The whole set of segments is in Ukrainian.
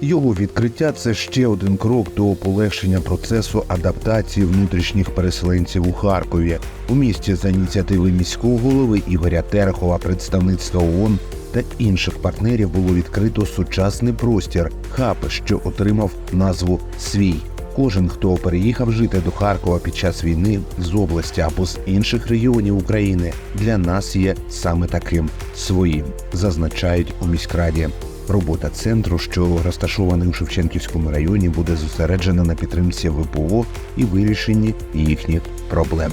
Його відкриття це ще один крок до полегшення процесу адаптації внутрішніх переселенців у Харкові. У місті за ініціативи міського голови Ігоря Терехова, представництва ООН та інших партнерів було відкрито сучасний простір хаб, що отримав назву Свій. Кожен, хто переїхав жити до Харкова під час війни з області або з інших регіонів України, для нас є саме таким своїм, зазначають у міськраді. Робота центру, що розташований у Шевченківському районі, буде зосереджена на підтримці ВПО і вирішенні їхніх проблем.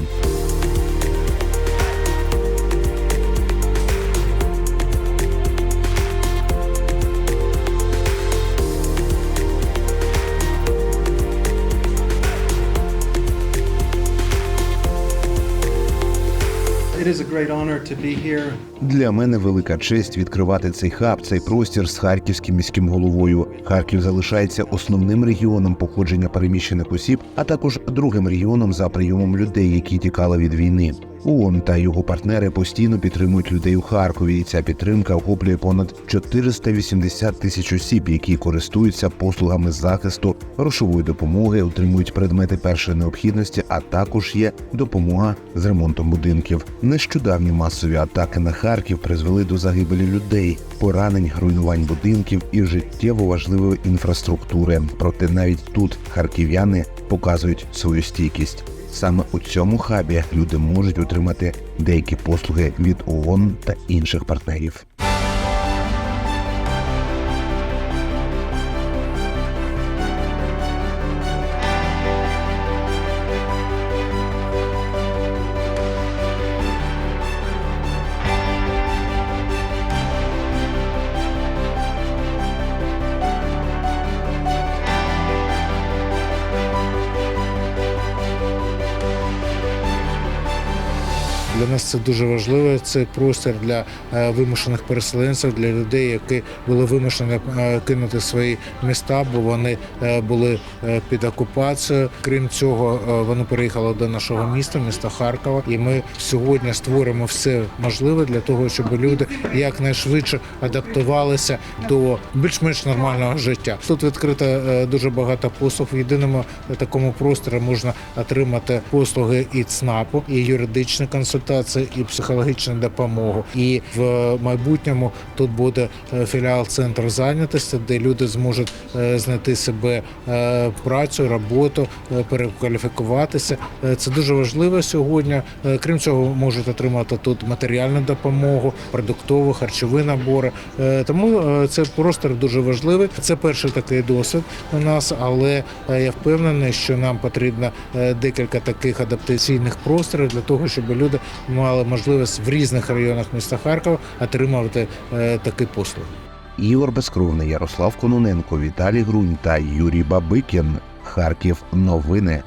Для мене велика честь відкривати цей хаб, цей простір з харківським міським головою. Харків залишається основним регіоном походження переміщених осіб, а також другим регіоном за прийомом людей, які тікали від війни. ООН та його партнери постійно підтримують людей у Харкові. І ця підтримка охоплює понад 480 тисяч осіб, які користуються послугами захисту, грошової допомоги, отримують предмети першої необхідності, а також є допомога з ремонтом будинків. Нещодавні масові атаки на Харків призвели до загибелі людей, поранень, руйнувань будинків і життєво важливої інфраструктури. Проте навіть тут харків'яни показують свою стійкість. Саме у цьому хабі люди можуть отримати деякі послуги від ООН та інших партнерів. Для нас це дуже важливо. Це простір для е, вимушених переселенців, для людей, які були вимушені е, кинути свої міста, бо вони е, були під окупацією. Крім цього, вони переїхали до нашого міста, міста Харкова. І ми сьогодні створимо все можливе для того, щоб люди якнайшвидше адаптувалися до більш-менш нормального життя. Тут відкрито дуже багато послуг. В єдиному такому просторі можна отримати послуги і ЦНАПу, і юридичні консультації, і психологічну допомогу. І в майбутньому тут буде е, філіал центру зайнятості, де люди зможуть е, знайти себе е, працю, роботу, перекваліфікуватися. Це дуже важливо сьогодні. Крім цього, можуть отримати тут матеріальну допомогу, продуктові, харчові набори. Тому це простір дуже важливий. Це перший такий досвід у нас, але я впевнений, що нам потрібно декілька таких адаптаційних просторів для того, щоб люди мали можливість в різних районах міста Харкова отримувати е, такі послуги. Ігор Безкровний, Ярослав Кононенко, Віталій Грунь та Юрій Бабикін. Харків. Новини.